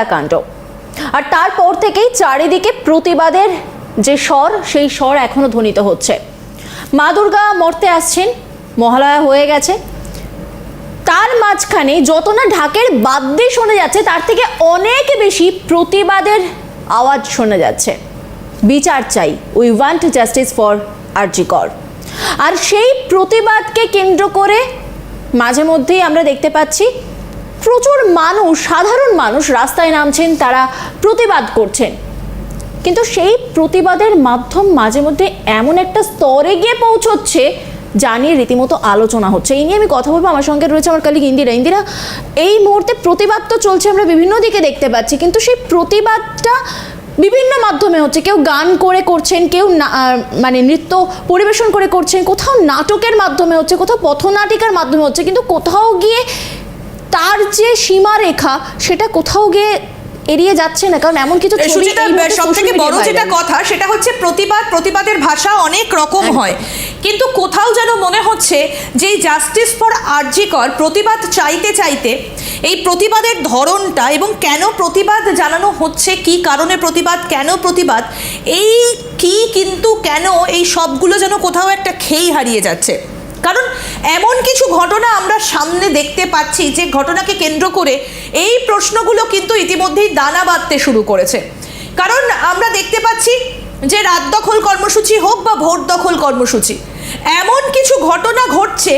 অভয়াকাণ্ড আর তারপর থেকেই চারিদিকে প্রতিবাদের যে স্বর, সেই স্বর এখনও ধ্বনিত হচ্ছে। মা দুর্গা মর্তে আসছেন, মহালয়া হয়ে গেছে। তার মাঝখানে যত না ঢাকের বাদ্যে শোনা যাচ্ছে, তার থেকে অনেক বেশি প্রতিবাদের আওয়াজ শোনা যাচ্ছে। বিচার চাই, we want justice for RG Kar আর সেই প্রতিবাদকে কেন্দ্র করে মাঝে মধ্যেই আমরা দেখতে পাচ্ছি প্রচুর মানুষ, সাধারণ মানুষ রাস্তায় নামছেন, তারা প্রতিবাদ করছেন। কিন্তু সেই প্রতিবাদের মাধ্যম মাঝে মধ্যে এমন একটা স্তরে গিয়ে পৌঁছচ্ছে যা নিয়ে রীতিমতো আলোচনা হচ্ছে। এই নিয়ে আমি কথা বলব। আমার সঙ্গে রয়েছে আমার কালিক ইন্দিরা। ইন্দিরা, এই মুহূর্তে প্রতিবাদ তো চলছে, আমরা বিভিন্ন দিকে দেখতে পাচ্ছি, কিন্তু সেই প্রতিবাদটা বিভিন্ন মাধ্যমে হচ্ছে। কেউ গান করে করছেন, কেউ মানে নৃত্য পরিবেশন করে করছেন, কোথাও নাটকের মাধ্যমে হচ্ছে, কোথাও পথনাটিকার মাধ্যমে হচ্ছে, কিন্তু কোথাও গিয়ে তার যে সীমারেখা সেটা কোথাও গিয়ে এড়িয়ে যাচ্ছে না কারণ এমন কিছু ছবি সুচিতা এই মুহূর্তে সব থেকে media বড় যেটা কথা সেটা হচ্ছে প্রতিবাদ প্রতিবাদের ভাষা অনেক রকম হয়। কিন্তু কোথাও যেন মনে হচ্ছে যে জাস্টিস ফর আরজিকর প্রতিবাদ চাইতে চাইতে এই প্রতিবাদের ধরনটা এবং কেন প্রতিবাদ জানানো হচ্ছে কি কারণে প্রতিবাদ কেন প্রতিবাদ এই কি কিন্তু কেন এই সবগুলো যেন কোথাও একটা খেই হারিয়ে যাচ্ছে। কারণ এমন কিছু ঘটনা আমরা সামনে দেখতে পাচ্ছি যে ঘটনাকে কেন্দ্র করে এই প্রশ্নগুলো কিন্তু ইতিমধ্যেই দানা বাঁধতে শুরু করেছে। কারণ আমরা দেখতে পাচ্ছি যে রাত দখল কর্মসূচি হোক বা ভোট দখল কর্মসূচি, এমন কিছু ঘটনা ঘটছে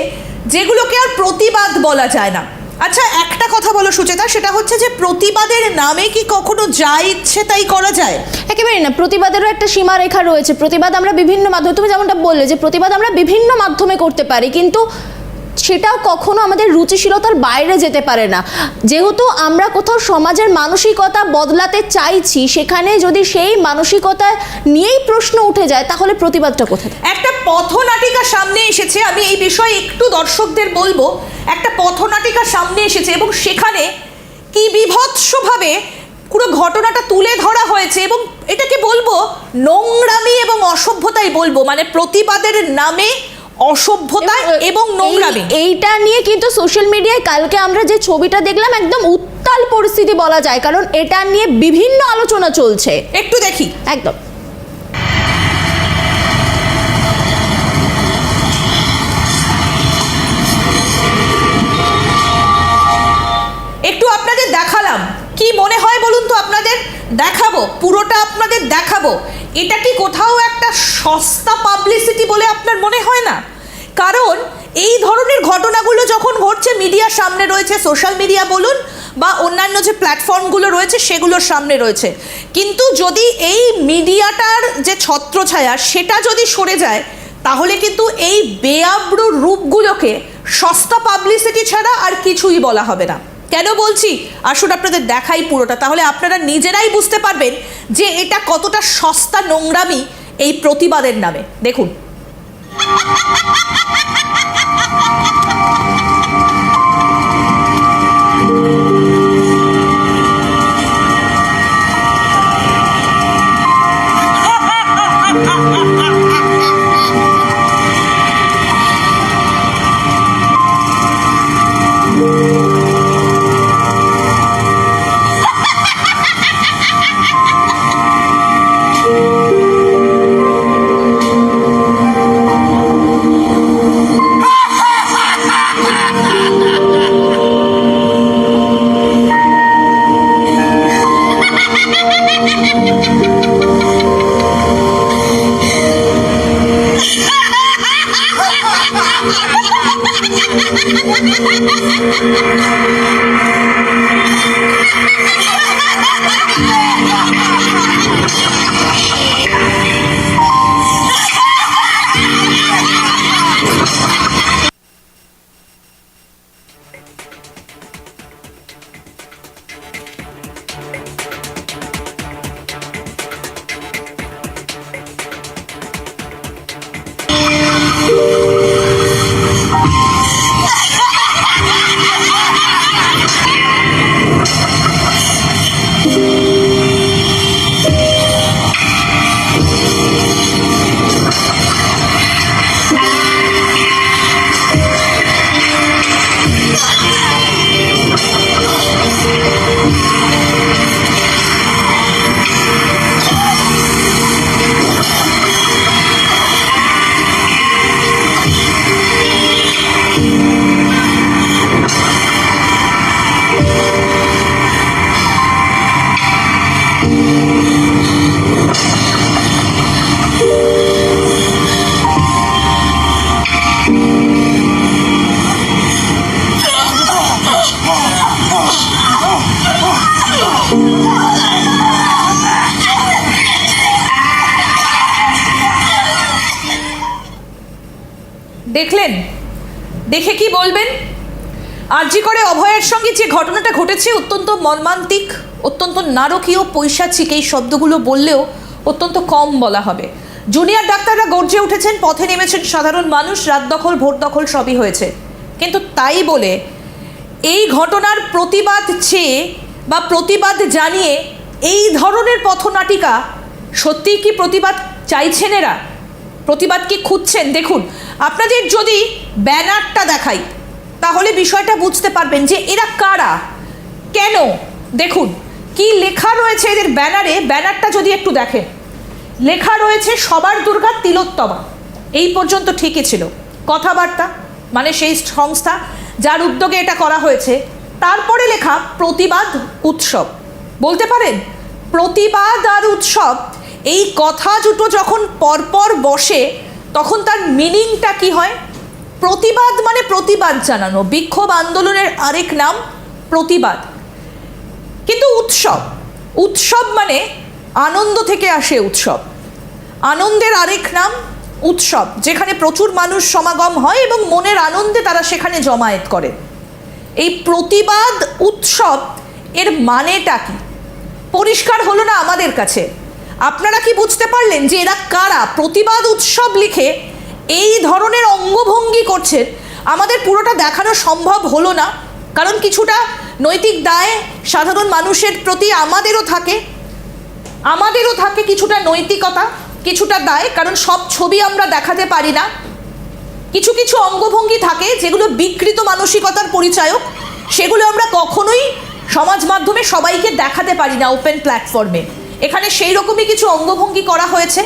যেগুলোকে আর প্রতিবাদ বলা যায় না। আচ্ছা একটা কথা বলো সুচেতা, সেটা হচ্ছে যে প্রতিবাদের নামে কি কখনো যা ইচ্ছে তাই করা যায়? একেবারে না, প্রতিবাদেরও একটা সীমারেখা রয়েছে। প্রতিবাদ আমরা বিভিন্ন মাধ্যমে, তুমি যেমনটা বললে যে প্রতিবাদ আমরা বিভিন্ন মাধ্যমে করতে পারি, কিন্তু সেটাও কখনো আমাদের রুচিশীলতার বাইরে যেতে পারে না। যেহেতু আমরা কোথাও সমাজের মানসিকতা বদলাতে চাইছি, সেখানে যদি সেই মানসিকতা নিয়েই প্রশ্ন উঠে যায়, তাহলে প্রতিবাদটা কোথায় একটা পথনাটিকা সামনে এসেছে, আমি এই বিষয়ে একটু দর্শকদের বলব, একটা পথনাটিকা সামনে এসেছে এবং সেখানে কি বিভৎসভাবে পুরো ঘটনাটা তুলে ধরা হয়েছে এবং এটাকে বলব নোংরামি এবং অসভ্যতাই বলব মানে প্রতিবাদের নামে অসভ্যতা এবং নোংরামি। এইটা নিয়ে কিন্তু সোশ্যাল মিডিয়ায় কালকে আমরা যে ছবিটা দেখলাম একদম উত্তাল পরিস্থিতি বলা যায় কারণ এটা নিয়ে বিভিন্ন আলোচনা চলছে। একটু দেখি। একদম। একটু আপনাদের দেখালাম। কি মনে হয় বলুন তো আপনাদের? দেখাবো পুরোটা আপনাদের দেখাবো। এটা কি কোথাও একটা সস্তা পাবলিসিটি বলে আপনার মনে হয় না? কারণ এই ধরনের ঘটনাগুলো যখন ঘটছে মিডিয়ার সামনে রয়েছে সোশ্যাল মিডিয়া বলুন বা অন্যান্য যে প্ল্যাটফর্মগুলো রয়েছে, সেগুলোর সামনে রয়েছে। কিন্তু যদি এই মিডিয়াটার যে ছত্রছায়া, সেটা যদি সরে যায়, তাহলে কিন্তু এই বেআব্রু রূপগুলোকে সস্তা পাবলিসিটি ছাড়া আর কিছুই বলা হবে না। কেন বলছি? আসুন আপনাদের দেখাই পুরোটা। তাহলে আপনারা নিজেরাই বুঝতে পারবেন যে এটা কতটা সস্তা নোংরামি এই প্রতিবাদের নামে। দেখুন। দেখে কি বলবেন? আরজি করে অভয়ের সঙ্গে যে ঘটনাটা ঘটেছে অত্যন্ত মর্মান্তিক, অত্যন্ত নারকীয়, পৈশাচিক এই শব্দগুলো বললেও অত্যন্ত কম বলা হবে। জুনিয়র ডাক্তাররা গর্জে উঠেছেন, পথে নেমেছেন সাধারণ মানুষ, রাত দখল, ভোট দখল সবই হয়েছে। কিন্তু তাই বলে এই ঘটনার প্রতিবাদ চেয়ে বা প্রতিবাদ জানিয়ে এই ধরনের পথনাটিকা সত্যিই কি প্রতিবাদ চাইছেন এরা? প্রতিবাদ কি খুঁজছেন? দেখুন আপনাদের যদি ব্যানারটা দেখাই, তাহলে বিষয়টা বুঝতে পারবেন যে এরা কারা? কেন? দেখুন, কি লেখা রয়েছে এদের ব্যানারে? ব্যানারটা যদি একটু দেখেন। লেখা রয়েছে, সবার দুর্গা তিলোত্তমা। এই পর্যন্ত ঠিকই ছিল। কথাবার্তা মানে সেই সংস্থা যার উদ্যোগে এটা করা হয়েছে। তারপরে লেখা, প্রতিবাদ উৎসব। বলতে পারেন, প্রতিবাদ আর উৎসব, এই কথা দুটো যখন পরপর বসে তখন তার মিনিংটা কি হয়? প্রতিবাদ মানে প্রতিবাদ জানানো। বিক্ষোভ আন্দোলনের আরেক নাম প্রতিবাদ। কিন্তু উৎসব উৎসব মানে আনন্দ থেকে আসে উৎসব। আনন্দের আরেক নাম উৎসব, যেখানে প্রচুর মানুষ সমাগম হয় এবং মনের আনন্দে তারা সেখানে জমায়েত করে। এই প্রতিবাদ, উৎসব এর মানেটা কি? পরিষ্কার হলো না আমাদের কাছে? আপনারা কি বুঝতে পারলেন যে এরা কারা? প্রতিবাদ উৎসব লিখে এই ধরনের অঙ্গভঙ্গি করছেন আমাদের পুরোটা দেখানো সম্ভব হলো না। কারণ কিছুটা নৈতিক দায় সাধারণ মানুষের প্রতি আমাদেরও থাকে। আমাদেরও থাকে কিছুটা নৈতিকতা, কিছুটা দায়, কারণ সব ছবি আমরা দেখাতে পারি না। কিছু কিছু অঙ্গভঙ্গি থাকে যেগুলো বিকৃত মানসিকতার পরিচায়ক। সেগুলো আমরা কখনোই সমাজ মাধ্যমে সবাইকে দেখাতে পারি না ওপেন প্ল্যাটফর্মে এখানে সেই রকমই কিছু অঙ্গভঙ্গি করা হয়েছে।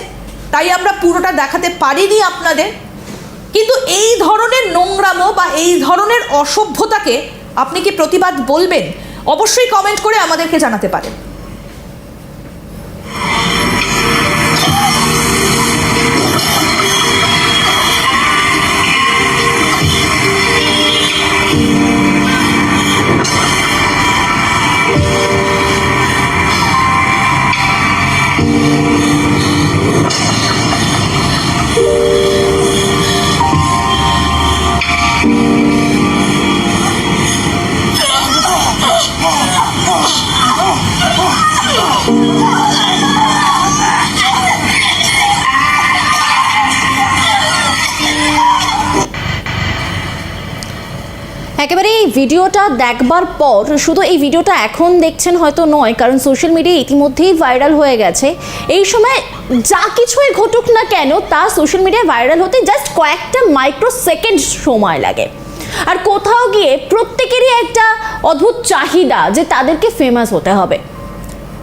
তাই আমরা পুরোটা দেখাতে পারিনি আপনাদের। কিন্তু এই ধরনের নোংরামো বা এই ধরনের অসভ্যতাকে আপনি কি প্রতিবাদ বলবেন? অবশ্যই কমেন্ট করে আমাদেরকে জানাতে পারেন। ভিডিওটা দেখবার পর, শুধু এই ভিডিওটা এখন দেখছেন হয়তো নয়, কারণ সোশ্যাল মিডিয়া ইতিমধ্যেই ভাইরাল হয়ে গেছে। এই সময় যা কিছুই ঘটুক না কেন, তা সোশ্যাল মিডিয়ায় ভাইরাল হতে জাস্ট কয়েকটা মাইক্রো সেকেন্ড সময় লাগে। আর কোথাও গিয়ে প্রত্যেকেরই একটা অদ্ভুত চাহিদা যে তাদেরকে ফেমাস হতে হবে।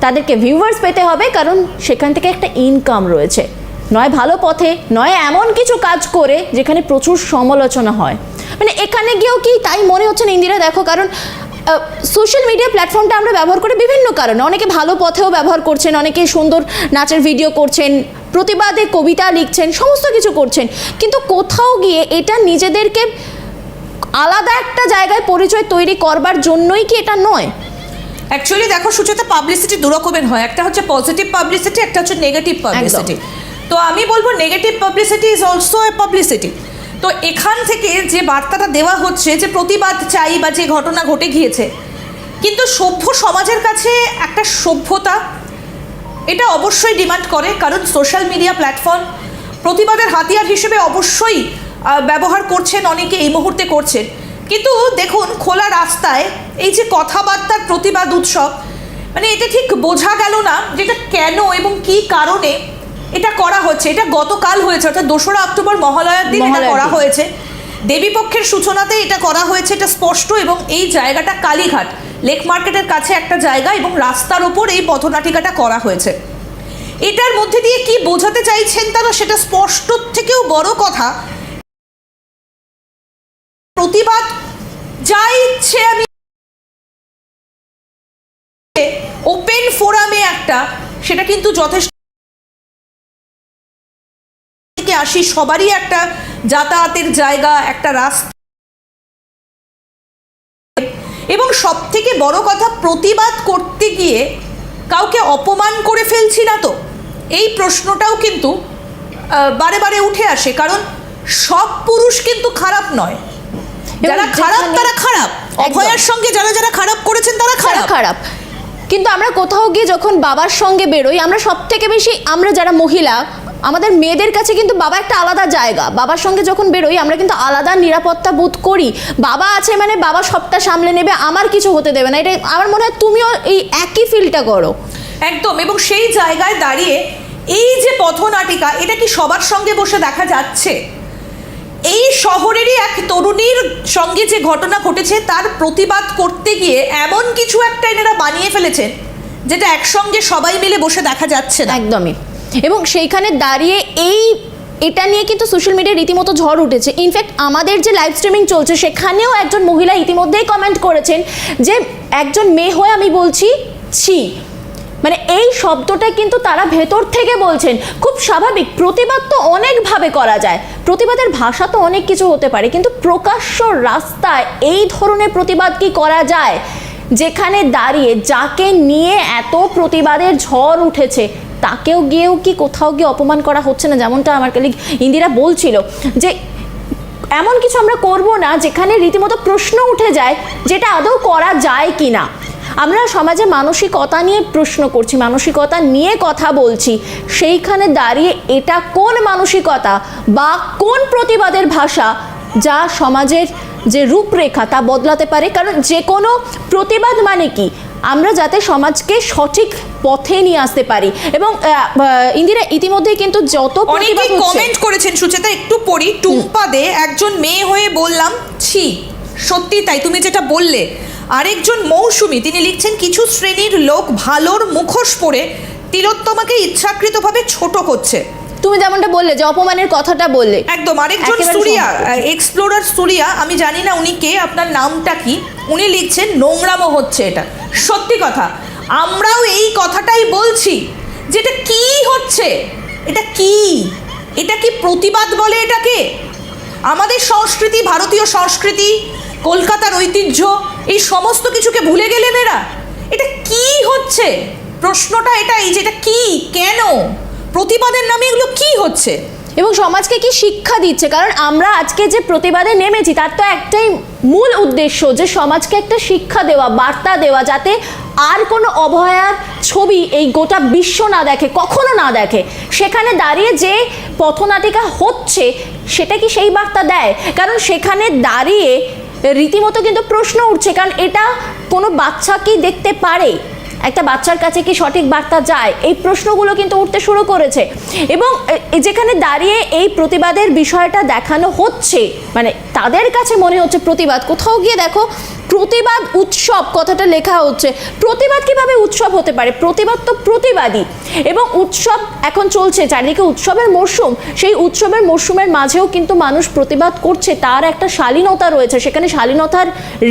তাদেরকে ভিউয়ার্স পেতে হবে, কারণ সেখান থেকে একটা ইনকাম রয়েছে। নয় ভালো পথে, নয় এমন কিছু কাজ করে যেখানে প্রচুর সমালোচনা হয়। এখানে গিয়েও কি তাই মনে হচ্ছে না? ইন্দিরা দেখো কারণ সোশ্যাল মিডিয়া প্ল্যাটফর্মটা আমরা ব্যবহার করি বিভিন্ন কারণে। অনেকে ভালো পথেও ব্যবহার করছেন অনেকে সুন্দর নাচের ভিডিও করছেন প্রতিবাদে কবিতা লিখছেন সমস্ত কিছু করছেন। কিন্তু কোথাও গিয়ে এটা নিজেদেরকে আলাদা একটা জায়গায় পরিচয় তৈরি করবার জন্যই কি এটা নয়? অ্যাকচুয়ালি দেখো সুচেতা পাবলিসিটি দু রকমের হয়। একটা হচ্ছে পজিটিভ পাবলিসিটি একটা হচ্ছে নেগেটিভ পাবলিসিটি তো আমি বলব negative publicity is also a publicity তো এখান থেকে যে বার্তাটা দেওয়া হচ্ছে যে প্রতিবাদ চাই বা যে ঘটনা ঘটে গিয়েছে, কিন্তু সভ্য সমাজের কাছে একটা সভ্যতা, এটা অবশ্যই ডিমান্ড করে, কারণ সোশ্যাল মিডিয়া প্ল্যাটফর্ম প্রতিবাদের হাতিয়ার হিসেবে অবশ্যই ব্যবহার করছেন, অনেকে এই মুহূর্তে করছেন। কিন্তু দেখুন, খোলা রাস্তায় এই যে কথাবার্তার প্রতিবাদ উৎসব মানে এটা ঠিক বোঝা গেল না যেটা কেন এবং কি কারণে এটা করা হচ্ছে এটা গতকাল হয়েছে অর্থাৎ দোসরা অক্টোবর মহালয়ার দিন এটা করা। হয়েছে। দেবীপক্ষের সূচনাতে এটা করা হয়েছে এটা স্পষ্ট এবং এই জায়গাটা কালীঘাট লেক মার্কেটের কাছে একটা জায়গা এবং রাস্তার ওপর এই পথনাটিকাটা করা হয়েছে। এটার মধ্যে দিয়ে কি বোঝাতে চাইছেন তারা সেটা স্পষ্ট থেকেও বড় কথা। প্রতিবাদ যা ইচ্ছে আমি ওপেন ফোরামে একটা সেটা কিন্তু যথেষ্ট আসি সবারই একটা যাতায়াতের জায়গা একটা রাস্তা। এবং সব থেকে বড় কথা প্রতিবাদ করতে গিয়ে কাউকে অপমান করে ফেলছি না তো? এই প্রশ্নটাও কিন্তু বারে বারে উঠে আসে কারণ সব পুরুষ কিন্তু খারাপ নয়। যারা খারাপ তারা খারাপ। অভয়ার সঙ্গে যারা যারা খারাপ করেছেন তারা খারাপ। খারাপ। কিন্তু আমরা কোথাও গিয়ে যখন বাবার সঙ্গে বেরোই আমরা সব থেকে বেশি আমরা যারা মহিলা আমাদের মেয়েদের কাছে কিন্তু বাবা একটা আলাদা জায়গা। বাবার সঙ্গে যখন বেরোই আমরা কিন্তু আলাদা নিরাপত্তা বোধ করি। বাবা আছে মানে বাবা সবটা সামলে নেবে আমার কিছু হতে দেবে না। এটা আমার মনে হয় তুমিও এই একই ফিলটা করো। একদম এবং সেই জায়গায় দাঁড়িয়ে এই যে পথনাটিকা এটা কি সবার সঙ্গে বসে দেখা যাচ্ছে? এই শহরেরই এক তরুণীর সঙ্গে যে ঘটনা ঘটেছে তার প্রতিবাদ করতে গিয়ে এমন কিছু একটা এনারা বানিয়ে ফেলেছেন যেটা একসঙ্গে সবাই মিলে বসে দেখা যাচ্ছে না। একদমই। এবং সেইখানে দাঁড়িয়ে এই এটা নিয়ে কিন্তু সোশ্যাল মিডিয়ায় রীতিমতো ঝড় উঠেছে। ইনফ্যাক্ট আমাদের যে লাইভ স্ট্রিমিং চলছে, সেখানেও একজন মহিলা ইতিমধ্যেই কমেন্ট করেছেন যে, একজন মেয়ে হয়ে আমি বলছি, ছি। মানে এই শব্দটা কিন্তু তারা ভেতর থেকে বলছেন। খুব স্বাভাবিক, প্রতিবাদ তো অনেকভাবে করা যায়। প্রতিবাদের ভাষা তো অনেক কিছু হতে পারে, কিন্তু প্রকাশ্য রাস্তায় এই ধরনের প্রতিবাদ কি করা যায়? যেখানে দাঁড়িয়ে যাকে নিয়ে এত প্রতিবাদের ঝড় উঠেছে তাকেও গিয়েও কি কোথাও গিয়ে অপমান করা হচ্ছে না? যেমনটা আমার কালিগ ইন্দিরা বলছিল যে, এমন কিছু আমরা করব না যেখানে রীতিমতো প্রশ্ন উঠে যায় যেটা আদৌ করা যায় কি না আমরা সমাজে মানসিকতা নিয়ে প্রশ্ন করছি, মানসিকতা নিয়ে কথা বলছি। সেইখানে দাঁড়িয়ে এটা কোন মানসিকতা বা কোন প্রতিবাদের ভাষা যা সমাজের যে রূপরেখা তা বদলাতে পারে? কারণ যে কোনো প্রতিবাদ মানে কি? আমরা যাতে সমাজকে সঠিক পথে নিয়ে আসতে পারি। এবং ইন্দিরা ইতিমধ্যেই কিন্তু যত হচ্ছে- কমেন্ট করেছেন সুচেতা একটু পড়ি। টুম্পা দে একজন মেয়ে হয়ে বললাম ছি সত্যি তাই তুমি যেটা বললে। আরেকজন মৌসুমী তিনি লিখছেন কিছু শ্রেণির লোক ভালোর মুখোশ পরে তিলোত্তমাকে ইচ্ছাকৃতভাবে ছোট করছে। তুমি যেমনটা বললে যে অপমানের কথাটা বললে। একদম আরেকজন সুরিয়া এক্সপ্লোরার সুরিয়া আমি জানি না উনি কে আপনার নামটা কি উনি লিখছেন নোংরামো হচ্ছে এটা। সত্যি কথা আমরাও এই কথাটাই বলছি যে এটা কি হচ্ছে? এটা কি? এটা কি প্রতিবাদ বলে এটাকে? আমাদের সংস্কৃতি ভারতীয় সংস্কৃতি কলকাতার ঐতিহ্য এই সমস্ত কিছুকে ভুলে গেলেন এরা। এটা কি হচ্ছে? প্রশ্নটা এটাই যে এটা কি? কেন? প্রতিবাদের নামে এগুলো কি হচ্ছে? এবং সমাজকে কি শিক্ষা দিচ্ছে? কারণ আমরা আজকে যে প্রতিবাদে নেমেছি, তার তো একটাই মূল উদ্দেশ্য যে সমাজকে একটা শিক্ষা দেওয়া, বার্তা দেওয়া, যাতে আর কোনো অভয়ার ছবি এই গোটা বিশ্ব না দেখে, কখনো না দেখে। সেখানে দাঁড়িয়ে যে পথনাটিকা হচ্ছে, সেটা কি সেই বার্তা দেয়? কারণ সেখানে দাঁড়িয়ে রীতিমতো কিন্তু প্রশ্ন উঠছে, কারণ এটা কোনো বাচ্চা কি দেখতে পারে? একটা বাচ্চার কাছে কি সঠিক বার্তা যায়? এই প্রশ্নগুলো কিন্তু উঠতে শুরু করেছে। এবং যেখানে দাঁড়িয়ে এই প্রতিবাদের বিষয়টা দেখানো হচ্ছে মানে তাদের কাছে মনে হচ্ছে প্রতিবাদ, কোথাও গিয়ে দেখো প্রতিবাদ উৎসব, কথাটা লেখা হচ্ছে। প্রতিবাদ কীভাবে উৎসব হতে পারে? প্রতিবাদ তো প্রতিবাদী এবং উৎসব এখন চলছে, চারিদিকে উৎসবের মরশুম। সেই উৎসবের মরশুমের মাঝেও কিন্তু মানুষ প্রতিবাদ করছে, তার একটা শালীনতা রয়েছে। সেখানে শালীনতার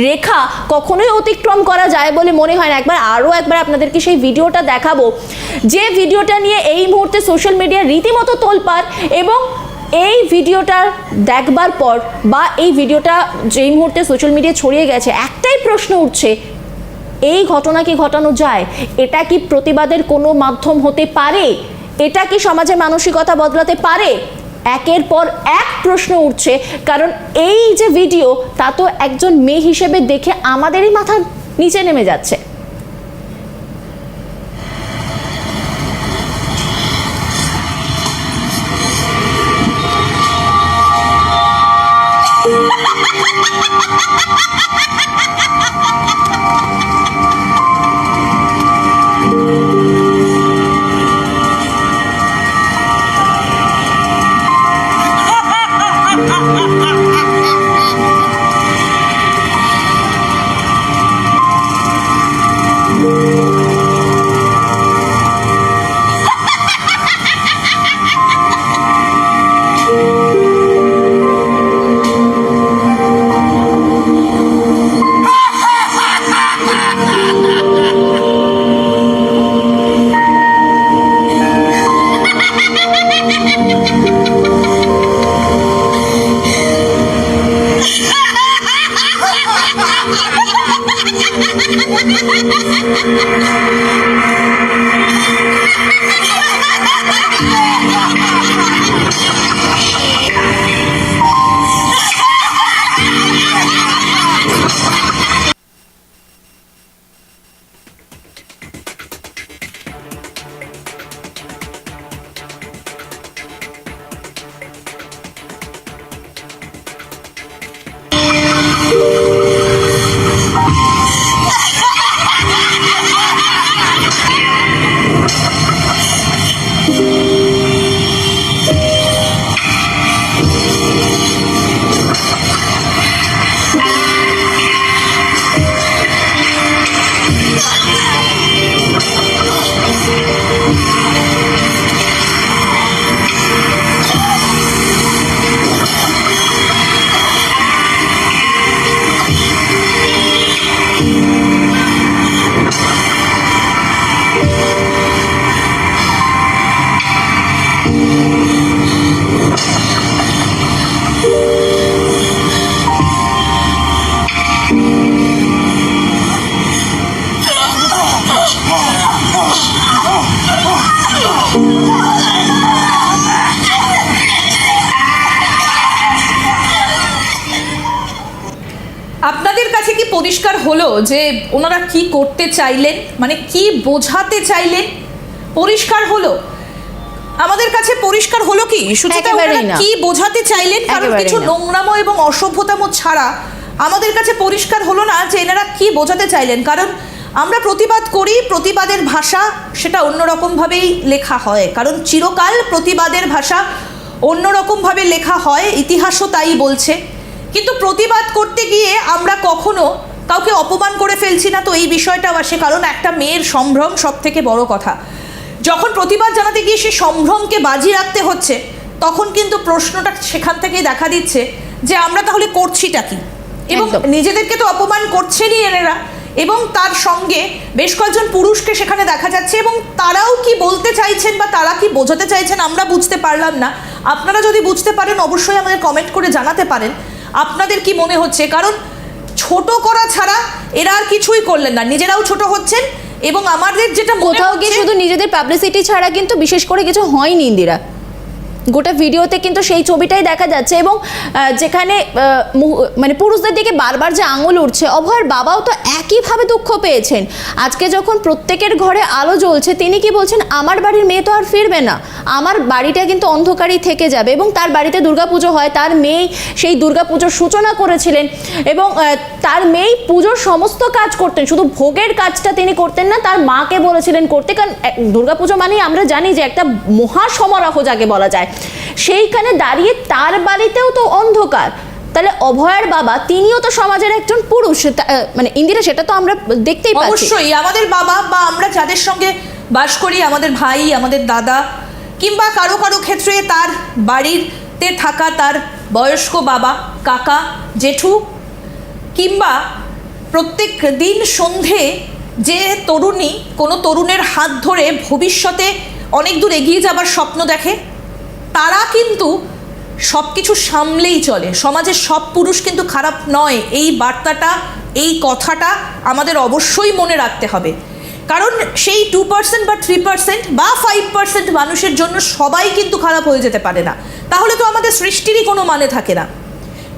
রেখা কখনোই অতিক্রম করা যায় বলে মনে হয় না। একবার আরও একবার আপনাদেরকে সেই ভিডিওটা দেখাবো। যে ভিডিওটা নিয়ে এই মুহূর্তে সোশ্যাল মিডিয়া রীতিমতো তোলপাড় এবং এই ভিডিওটা দেখবার পর বা এই ভিডিওটা যেই মুহূর্তে সোশ্যাল মিডিয়া ছড়িয়ে গেছে, একটাই প্রশ্ন উঠছে, এই ঘটনা কি ঘটানো যায়? এটা কি প্রতিবাদের কোনো মাধ্যম হতে পারে? এটা কি সমাজের মানসিকতা বদলাতে পারে? একের পর এক প্রশ্ন উঠছে, কারণ এই যে ভিডিও তা তো একজন মেয়ে হিসেবে দেখে আমাদেরই মাথা নিচে নেমে যাচ্ছে। আপনাদের কাছে কি পরিষ্কার হলো যে ওনারা কি করতে চাইলেন? মানে কি বোঝাতে চাইলেন? পরিষ্কার হলো? আমাদের কাছে পরিষ্কার হলো কি? সুচিতা। কি বোঝাতে চাইলেন? কারণ কিছু। নোংরামো এবং অসভ্যতামো ছাড়া আমাদের কাছে পরিষ্কার হলো না যে এনারা কি বোঝাতে চাইলেন? কারণ আমরা প্রতিবাদ করি প্রতিবাদের ভাষা সেটা অন্যরকমভাবেই লেখা হয়। কারণ চিরকাল প্রতিবাদের ভাষা অন্যরকমভাবে লেখা হয় ইতিহাসও তাই বলছে। কিন্তু প্রতিবাদ করতে গিয়ে আমরা কখনো কাউকে অপমান করে ফেলছি না তো এই বিষয়টাও আসে কারণ একটা মেয়ের সম্ভ্রম সব থেকে বড় কথা। যখন প্রতিবাদ জানাতে গিয়ে সে সম্ভ্রমকে বাজি রাখতে হচ্ছে তখন কিন্তু প্রশ্নটা সেখান থেকেই দেখা দিচ্ছে যে আমরা তাহলে করছিটা কি? এবং নিজেদেরকে তো অপমান করছেনই এনারা এবং তার সঙ্গে বেশ কয়েকজন পুরুষকে সেখানে দেখা যাচ্ছে এবং তারাও কি বলতে চাইছেন বা তারা কি বোঝাতে চাইছেন আমরা বুঝতে পারলাম না। আপনারা যদি বুঝতে পারেন অবশ্যই আমাদের কমেন্ট করে জানাতে পারেন। আপনাদের কি মনে হচ্ছে? কারণ ছোট করা ছাড়া এরা আর কিছুই করলেন না। নিজেরাও ছোট হচ্ছেন এবং আমাদের যেটা কোথাও গিয়ে শুধু নিজেদের পাবলিসিটি ছাড়া কিন্তু বিশেষ করে কিছু হয়নি ইন্দিরা। গোটা ভিডিওতে কিন্তু সেই ছবিটাই দেখা যাচ্ছে এবং যেখানে মানে পুরুষদের দিকে বারবার যে আঙুল উঠছে অভয়ের বাবাও তো একইভাবে দুঃখ পেয়েছেন। আজকে যখন প্রত্যেকের ঘরে আলো জ্বলছে, তিনি কি বলছেন, আমার বাড়ির মেয়ে তো আর ফিরবে না। আমার বাড়িটা কিন্তু অন্ধকারই থেকে যাবে। এবং তার বাড়িতে দুর্গাপুজো হয়, তার মেয়ে সেই দুর্গাপুজোর সূচনা করেছিলেন এবং তার মেয়ে পুজোর সমস্ত কাজ করতেন। শুধু ভোগের কাজটা তিনি করতেন না, তার মাকে বলেছিলেন করতে। কারণ দুর্গাপুজো মানেই আমরা জানি যে একটা মহা সমারোহ যাকে বলা যায়। সেইখানে দাঁড়িয়ে তার বাড়িতেও তো অন্ধকার। তাহলে অভয়ের বাবা, তিনিও তো সমাজের একজন পুরুষ মানে ইন্দিরা, সেটা তো আমরা দেখতেই পাচ্ছি। অবশ্যই, আমাদের বাবা বা আমরা যাদের সঙ্গে বাস করি, আমাদের ভাই, আমাদের দাদা, কিংবা কারও কারও ক্ষেত্রে তার বাড়িতে থাকা তার বয়স্ক বাবা, কাকা, জেঠু, কিংবা প্রত্যেক দিন সন্ধে যে তরুণী, কোনো তরুণের হাত ধরে ভবিষ্যতে অনেক দূর এগিয়ে যাবার স্বপ্ন দেখে তারা কিন্তু সব কিছু সামলেই চলে। সমাজের সব পুরুষ কিন্তু খারাপ নয়। এই বার্তাটা, এই কথাটা আমাদের অবশ্যই মনে রাখতে হবে। কারণ সেই টু পার্সেন্ট বা থ্রি পার্সেন্ট বা ফাইভ পার্সেন্ট মানুষের জন্য সবাই কিন্তু খারাপ হয়ে যেতে পারে না। তাহলে তো আমাদের সৃষ্টিরই কোনো মানে থাকে না।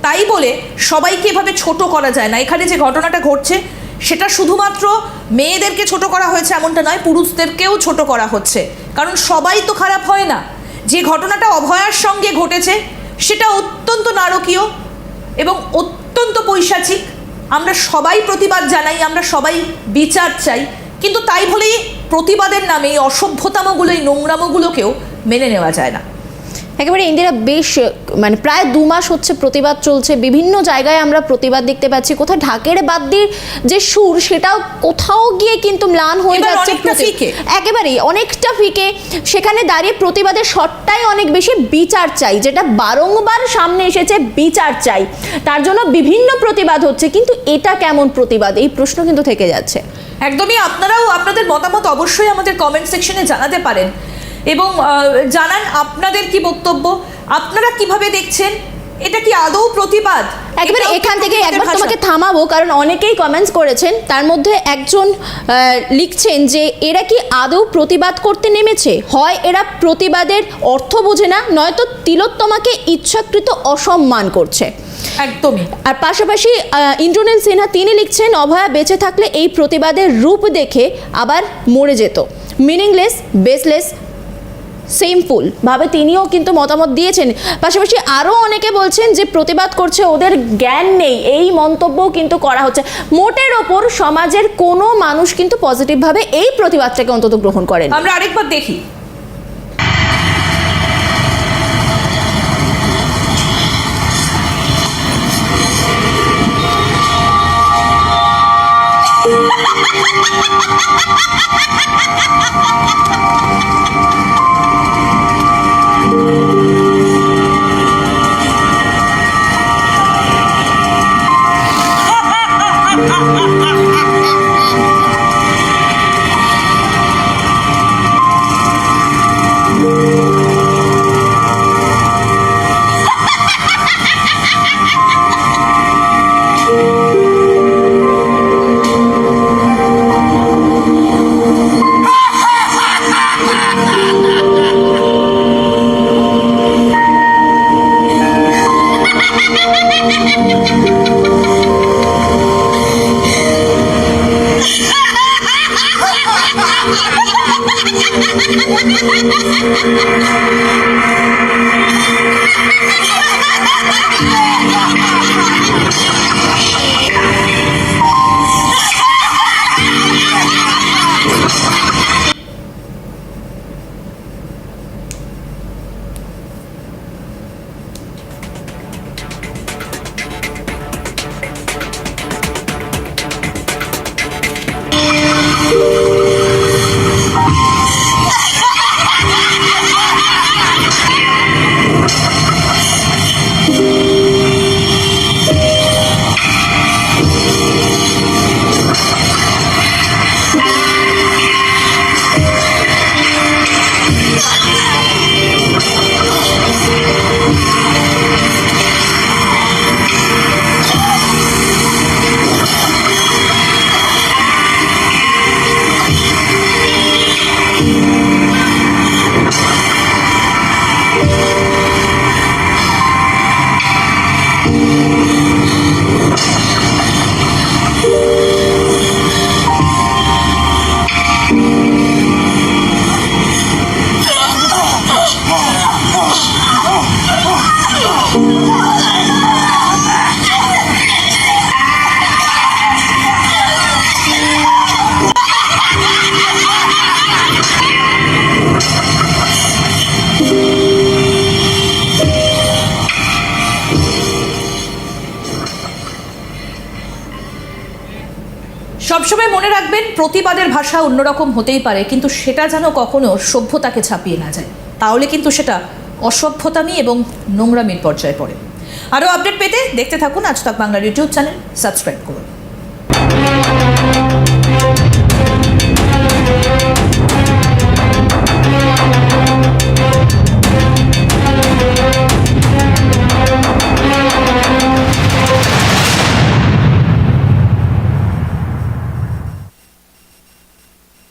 তাই বলে সবাইকে এভাবে ছোট করা যায় না। এখানে যে ঘটনাটা ঘটছে, সেটা শুধুমাত্র মেয়েদেরকে ছোট করা হয়েছে এমনটা নয়, পুরুষদেরকেও ছোট করা হচ্ছে। কারণ সবাই তো খারাপ হয় না। যে ঘটনাটা অভয়ার সঙ্গে ঘটেছে, সেটা অত্যন্ত নারকীয় এবং অত্যন্ত পৈশাচিক। আমরা সবাই প্রতিবাদ জানাই, আমরা সবাই বিচার চাই, কিন্তু তাই বলেই প্রতিবাদের নামে এই অসভ্যতামগুলো, এই নোংরামোগুলোকেও মেনে নেওয়া যায় না। একেবারে ইন্দিরা বেশ মানে প্রায় দু মাস হচ্ছে প্রতিবাদ চলছে। বিভিন্ন জায়গায় আমরা প্রতিবাদ দেখতে পাচ্ছি। কোথাও ঢাকের বাদ্যির যে সুর সেটাও কোথাও গিয়ে কিন্তু ম্লান হয়ে যাচ্ছে। একেবারেই অনেকটা ফিকে। সেখানে দাঁড়িয়ে প্রতিবাদের শটটাই অনেক বেশি বিচার চাই যেটা বারংবার সামনে এসেছে বিচার চাই। তার জন্য বিভিন্ন প্রতিবাদ হচ্ছে কিন্তু এটা কেমন প্রতিবাদ? এই প্রশ্ন কিন্তু থেকে যাচ্ছে। একদমই আপনারাও আপনাদের মতামত অবশ্যই আমাদের কমেন্ট সেকশনে জানাতে পারেন। এবং জানান আপনাদের কি বক্তব্য? আপনারা কীভাবে দেখছেন? এটা কি আদৌ প্রতিবাদ? একেবারে এখান থেকে একবার? তোমাকে থামাবো কারণ অনেকেই কমেন্টস করেছেন তার মধ্যে একজন লিখছেন যে এরা কি আদৌ প্রতিবাদ করতে নেমেছে? হয় এরা প্রতিবাদের অর্থ বোঝে না নয়তো তিলোত্তমাকে ইচ্ছাকৃত অসম্মান করছে। একদমই। আর পাশাপাশি ইন্দ্রনীল সিনহা তিনি লিখছেন অভয়া বেঁচে থাকলে এই প্রতিবাদের রূপ দেখে আবার মরে যেত। মিনিংলেস বেসলেস সিম্পলভাবে তিনিও কিন্তু মতামত দিয়েছেন। পাশাপাশি আরও অনেকে বলছেন যে প্রতিবাদ করছে ওদের জ্ঞান নেই। এই মন্তব্যও কিন্তু করা হচ্ছে। মোটের ওপর সমাজের কোনো মানুষ কিন্তু পজিটিভভাবে এই প্রতিবাদটাকে অন্তত গ্রহণ করেন। আমরা আরেকবার দেখি। রাখবেন প্রতিবাদের ভাষা অন্যরকম হতেই পারে, কিন্তু সেটা যেন কখনো সভ্যতাকে ছাপিয়ে না যায়। তাহলে কিন্তু সেটা অসভ্যতামি এবং নোংরামির পর্যায়ে পড়ে। আরও আপডেট পেতে দেখতে থাকুন আজ তাক বাংলার ইউটিউব চ্যানেল, সাবস্ক্রাইব করুন।